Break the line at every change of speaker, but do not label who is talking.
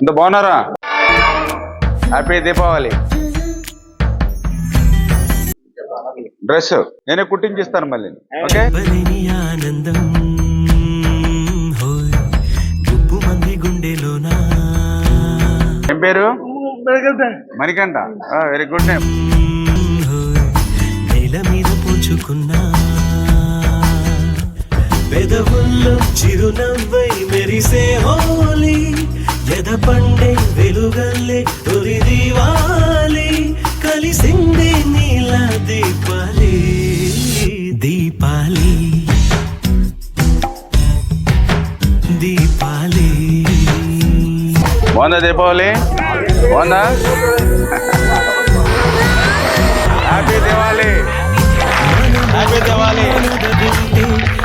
ఇంత బాగున్నారా? Happy Deepavali. Dress నేనే కుట్టించిస్తాను మళ్ళీ. ఓకే?
ఆనందం గుండెలోనా
ఏం పేరు? మణికంట వెరీ గుడ్ నేమ్
నేల మీద పోచుకున్నా పెదవుల్లో చిరునవ్వై మెరిసే హో వెలుగల్లే తొలి దీవాలి కలిసింది నీల దీపాలి దీపాలి. దీపాలి.
బాగుందా దీపావళి? బాగుందా?